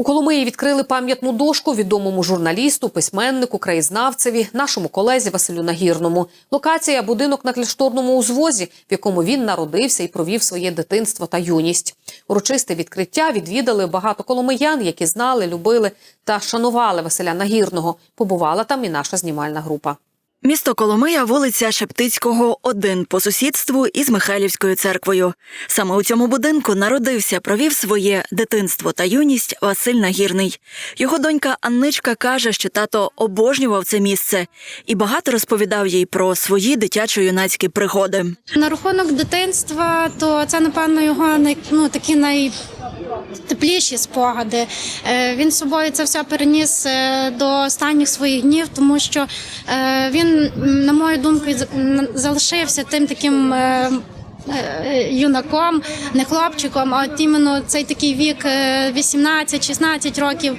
У Коломиї відкрили пам'ятну дошку відомому журналісту, письменнику, краєзнавцеві, нашому колезі Василю Нагірному. Локація будинок на кляшторному узвозі, в якому він народився і провів своє дитинство та юність. Урочисте відкриття відвідали багато коломиян, які знали, любили та шанували Василя Нагірного. Побувала там і наша знімальна група. Місто Коломия, вулиця Шептицького, 1, по сусідству із Михайлівською церквою. Саме у цьому будинку народився, провів своє дитинство та юність Василь Нагірний. Його донька Анничка каже, що тато обожнював це місце і багато розповідав їй про свої дитячо-юнацькі пригоди. На рахунок дитинства, то це напевно його най, ну, такі найтепліші спогади. Е, Він з собою це все переніс е, до останніх своїх днів, тому що е, він, на мою думку, залишився тим таким. е, е, Юнаком, не хлопчиком, а от іменно цей такий вік е, 18-16 років.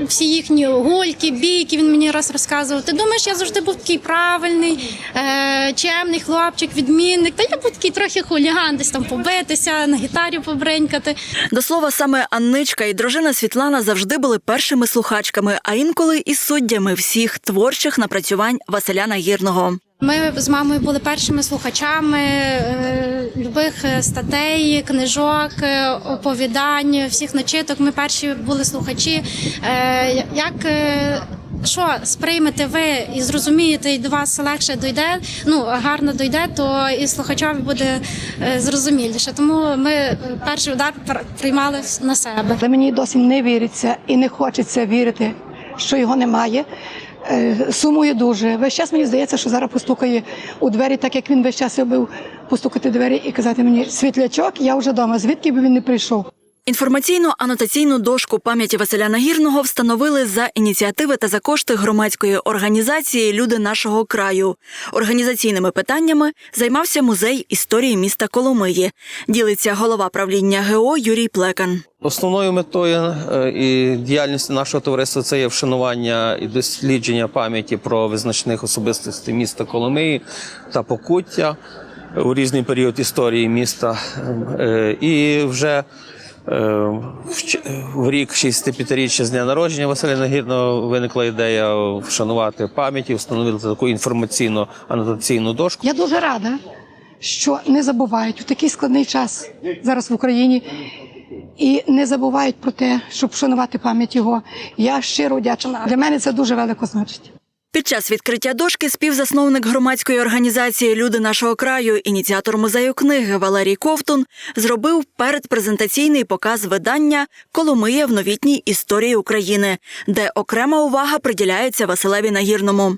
Всі їхні гульки, бійки, він мені раз розказував. Ти думаєш, я завжди був такий правильний, е, чемний хлопчик, відмінник. Та я був такий трохи хуліган, десь там побитися, на гітарі побринькати. До слова, саме Анничка і дружина Світлана завжди були першими слухачками, а інколи і суддями всіх творчих напрацювань Василя Нагірного. Ми з мамою були першими слухачами е, любих е, статей, книжок, е, оповідань, всіх начиток. Ми перші були слухачі. Як що сприймете ви і зрозумієте, і до вас легше дойде, ну гарно дойде, то і слухачові буде зрозуміліше. Тому ми перший удар приймали на себе. Але мені досі не віриться і не хочеться вірити, що його немає. Е, Сумую дуже. Весь час мені здається, що зараз постукає у двері, так як він весь час любив постукати двері і казати мені світлячок, я вже вдома, звідки б він не прийшов. Інформаційну анотаційну дошку пам'яті Василя Нагірного встановили за ініціативи та за кошти громадської організації Люди нашого краю. Організаційними питаннями займався музей історії міста Коломиї. Ділиться голова правління ГО Юрій Плекан. Основною метою е, і діяльності нашого товариства це є вшанування і дослідження пам'яті про визначних особистостей міста Коломиї та Покуття у різний період історії міста. Е, І вже в рік 65-річчя з дня народження Василя Нагірного виникла ідея вшанувати пам'ять і встановити таку інформаційну анотаційну дошку. Я дуже рада, що не забувають у такий складний час зараз в Україні. І не забувають про те, щоб вшанувати пам'ять його. Я щиро вдячна. Для мене це дуже велико значить. Під час відкриття дошки співзасновник громадської організації Люди нашого краю, ініціатор музею книги Валерій Ковтун зробив передпрезентаційний показ видання Коломия в новітній історії України, де окрема увага приділяється Василеві Нагірному.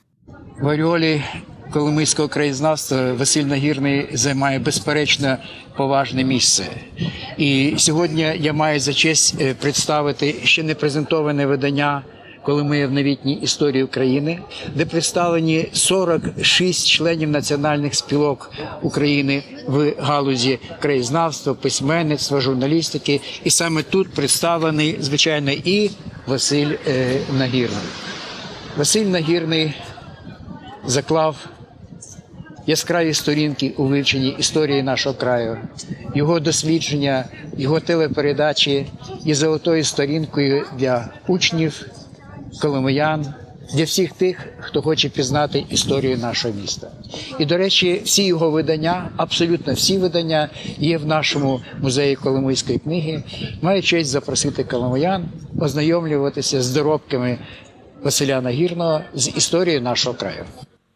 В Оріолі Коломийського краєзнавства Василь Нагірний займає безперечно поважне місце. І сьогодні я маю за честь е, представити ще не презентоване видання Коломия в новітній історії України, де представлені 46 членів національних спілок України в галузі краєзнавства, письменництва, журналістики. І саме тут представлений, звичайно, і Василь е, Нагірний. Василь Нагірний заклав яскраві сторінки у вивченні історії нашого краю. Його дослідження, його телепередачі є золотою сторінкою для учнів, коломиян, для всіх тих, хто хоче пізнати історію нашого міста. І, до речі, всі його видання, абсолютно всі видання, є в нашому музеї Коломийської книги. Маю честь запросити коломиян ознайомлюватися з доробками Василя Нагірного з історією нашого краю.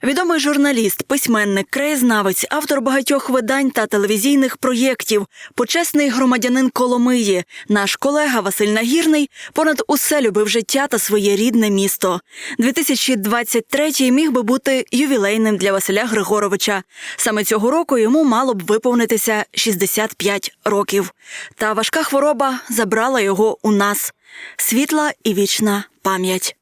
Відомий журналіст, письменник, краєзнавець, автор багатьох видань та телевізійних проєктів, почесний громадянин Коломиї, наш колега Василь Нагірний понад усе любив життя та своє рідне місто. 2023 міг би бути ювілейним для Василя Григоровича. Саме цього року йому мало б виповнитися 65 років. Та важка хвороба забрала його у нас. Світла і вічна пам'ять.